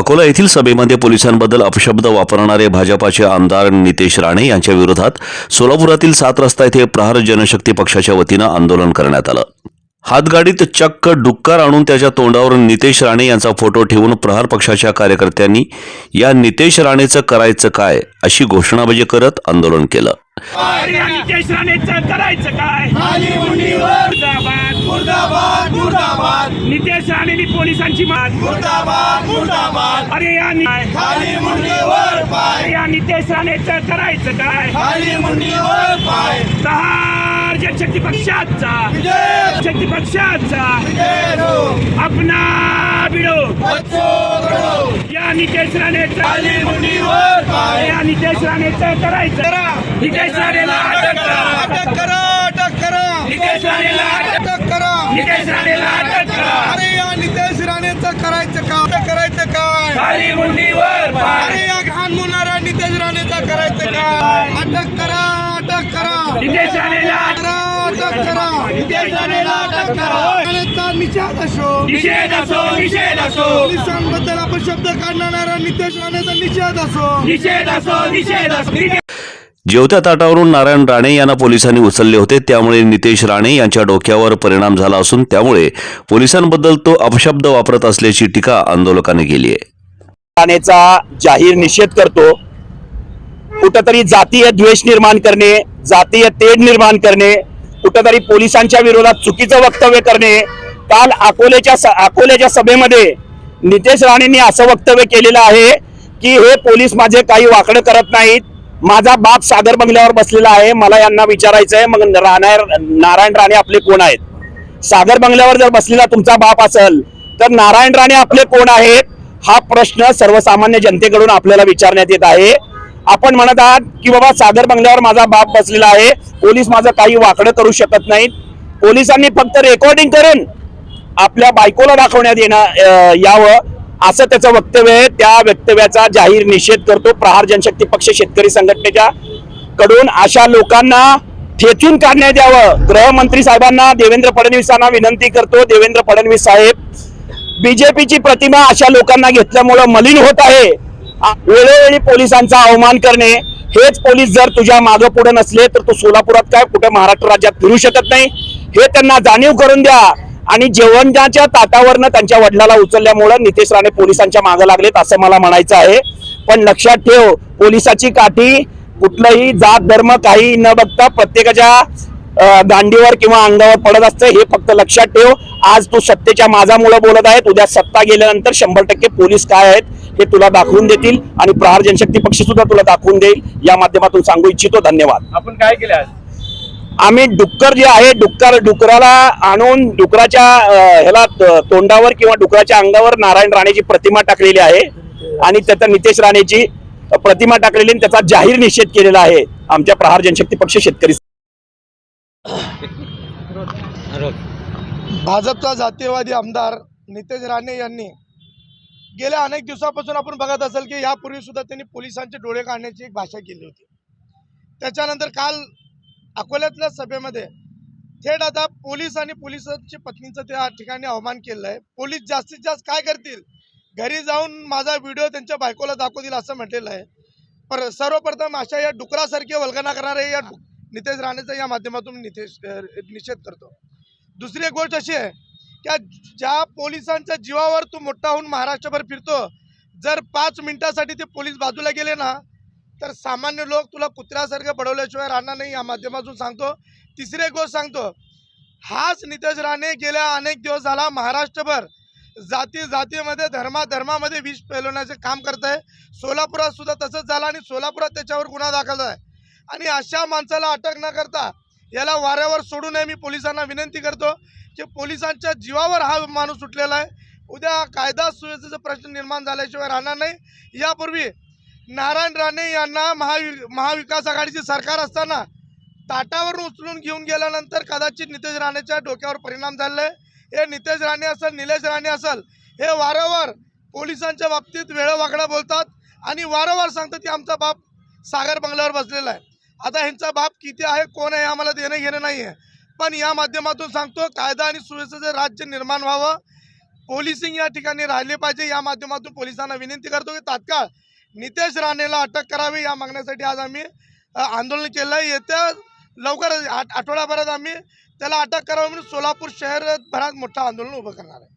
अकोला येथील सभेमध्ये पोलिसांबद्दल अपशब्द वापरणारे भाजपाचे आमदार नितेश राणे यांच्या विरोधात सोलापुरातील सात रस्ता येथे प्रहार जनशक्ती पक्षाच्या वतीनं आंदोलन करण्यात आलं. हातगाडीत चक्क डुक्कर आणून त्याच्या तोंडावर नितेश राणे यांचा फोटो ठेवून प्रहार पक्षाच्या कार्यकर्त्यांनी या नितेश राणेचं करायचं काय? अशी घोषणाबाजी म्हणजे करत आंदोलन केलं. नितेश राणेचं करायचं काय? मुर्दाबाद. मुर्दाबाद मुर्दाबाद. नितेश राणेनी पोलिसांची मात. मुर्दाबाद मुर्दाबाद. अरे या नि- खाली मुंडीवर पाय. अरे या नितेश राणेचं करायचं काय? खाली मुंडीवर पाय. पक्षाचा विजय शक्ती पक्षाचा विजय हो! अपना बिडो. या नितेश राणेचं या नितेश राणेचं करायचं. नितेश राणेला अटक करा. अटक करा नितेश राणेला अटक करा. नितेश राणेला अटक करा. अरे या नितेश राणेचं करायचं काय करायचं काय? खाली मुंडीवर अरे या घाण मुलारा नितेश राणेचं करायचं काय? अटक करा. अटक करा. नितेश राणेला अटक करा अटक करा. नितेश राणेला अटक करा राणेचा निषेध असो. निषेध असो निषेध असो. पोलिसांबद्दल अपशब्द काढणारा नितेश राणेचा निषेध असो. निषेध असो निषेध असो. जेवत्या ताटावरून नारायण राणे यांना पोलिसांनी उचलले होते. त्यामुळे नितेश राणे यांच्या डोक्यावर परिणाम झाला असून त्यामुळे पोलिसांबद्दल तो अपशब्द वापरत असल्याची टीका आंदोलकांनी केली आहे. ठाण्याचा जाहीर निषेध करतो. कुठंतरी जातीय द्वेष निर्माण करणे जातीय तेढ निर्माण करणे कुठंतरी पोलिसांच्या विरोधात चुकीचं वक्तव्य करणे. काल अकोल्याच्या अकोलेच्या सभेमध्ये नितेश राणेंनी असं वक्तव्य केलेलं आहे की हे पोलीस माझे काही वाकडं करत नाहीत. माझा बाप सागर बंगल्यावर बसलेला आहे. मला यांना विचारायचं आहे मग राणा- नारायण राणे आपले कोण आहेत? सागर बंगल्यावर जर बसलेला तुमचा बाप असेल तर नारायण राणे आपले कोण आहेत? हा प्रश्न सर्वसामान्य जनतेकडून आपल्याला विचारण्यात येत आहे. आपण म्हणत आहात की बाबा सागर बंगल्यावर माझा बाप बसलेला आहे. पोलीस माझं काही वाकडं करू शकत नाहीत. पोलिसांनी फक्त रेकॉर्डिंग करून आपल्या बायकोला दाखवण्यात येणं यावं. असं त्याचं वक्तव्य आहे. त्या वक्तव्याचा जाहीर निषेध करतो प्रहार जनशक्ती पक्ष शेतकरी संघटनेच्या कडून. अशा लोकांना ठेचून काढण्यात यावं. गृहमंत्री साहेबांना देवेंद्र फडणवीसांना विनंती करतो. देवेंद्र फडणवीस साहेब बीजेपीची प्रतिमा अशा लोकांना घेतल्यामुळं मलिन होत आहे. वेळोवेळी पोलिसांचा अवमान करणे हेच पोलीस जर तुझ्या मागं पुढे नसले तर तू सोलापुरात काय कुठे महाराष्ट्र राज्यात फिरू शकत नाही? हे त्यांना जाणीव करून द्या. आणि जेवणाच्या ताटावरनं त्यांच्या वडिलाला उचलल्यामुळं नितेश राणे पोलिसांच्या मागं लागलेत असं मला म्हणायचं आहे. पण लक्षात ठेव पोलिसाची काठी कुठलंही जात धर्म काही न बघता प्रत्येकाच्या दांडीवर किंवा अंगावर पडत असतं हे फक्त लक्षात ठेव. आज तू सत्तेच्या माझामुळे बोलत आहेत उद्या सत्ता गेल्यानंतर शंभर टक्के पोलीस काय आहेत हे तुला दाखवून देतील आणि प्रहार जनशक्ती पक्ष सुद्धा तुला दाखवून देईल. या माध्यमातून सांगू इच्छितो. धन्यवाद. आपण काय केले आज? आम्ही डुक्कर जे आहे डुक्कर डुकराला आणून डुकराच्या ह्याला तोंडावर किंवा डुकराच्या अंगावर नारायण राणेची प्रतिमा टाकलेली आहे. आणि त्याचा नितेश राणेची प्रतिमा टाकलेली आणि त्याचा जाहीर निषेध केलेला आहे आमच्या प्रहार जनशक्ती पक्ष शेतकरी भाजपचा जातीयवादी आमदार नितेश राणे यांनी गेल्या अनेक दिवसापासून आपण बघत असेल की यापूर्वी सुद्धा त्यांनी पोलिसांचे डोळे काढण्याची एक भाषा केली होती. त्याच्यानंतर काल अकोल्यातल्या सभेमध्ये थेट आता पोलीस आणि पोलिसांच्या पत्नीचं त्या ठिकाणी अवमान केलं आहे पोलीस जास्तीत जास्त काय करतील? घरी जाऊन माझा व्हिडिओ त्यांच्या बायकोला दाखवतील असं म्हटलेलं आहे. पर सर्वप्रथम अशा या डुकरासारखे वल्गना करणारे या नितेश राणेचा या माध्यमातून नितेश निषेध करतो. दुसरी एक गोष्ट अशी आहे की ज्या पोलिसांच्या जीवावर तू मोठा होऊन महाराष्ट्रभर फिरतो जर पाच मिनिटासाठी ते पोलीस बाजूला गेले ना तर सामान्य लोक तुला कुत्र्यासारखं बडवल्याशिवाय राहणार नाही या माध्यमातून सांगतो. तिसरी गोष्ट सांगतो. हाच नितेश राणे गेल्या अनेक दिवस झाला महाराष्ट्रभर जाती जातीमध्ये धर्मा धर्मामध्ये विष पेलवण्याचे काम करत आहे सोलापुरात सुद्धा तसंच झालं आणि सोलापुरात त्याच्यावर गुन्हा दाखल आहे आणि अशा माणसाला अटक न करता याला वाऱ्यावर सोडू नये मी पोलिसांना विनंती करतो की पोलिसांच्या जीवावर हा माणूस सुटलेला आहे. उद्या कायदा सुव्यवस्थेचा प्रश्न निर्माण झाल्याशिवाय राहणार नाही. यापूर्वी नारायण राणे यांना महावि महाविकास आघाडीचे सरकार असताना ताटावरून उचलून घेऊन गेल्यानंतर कदाचित नितेश राणेच्या डोक्यावर परिणाम झालेला आहे. हे नितेश राणे असेल निलेश राणे असेल हे वारंवार पोलिसांच्या बाबतीत वेळवाकडा बोलतात आणि वारंवार सांगतात की आमचा बाप सागर बंगल्यावर बसलेला आहे. आता ह्यांचा बाप किती आहे कोण आहे आम्हाला देणं घेणं नाही आहे पण या माध्यमातून सांगतो कायदा आणि सुव्यवस्थेचं राज्य निर्माण व्हावं. पोलिसिंग या ठिकाणी राहिले पाहिजे या माध्यमातून पोलिसांना विनंती करतो की तात्काळ नितेश राणेला अटक करावी या मागण्यासाठी आज आम्ही आंदोलन केलं आहे येत्या लवकरच आठ आठवड्याभरात आम्ही त्याला अटक करावी म्हणून सोलापूर शहरभरात मोठं आंदोलन उभं करणार आहे.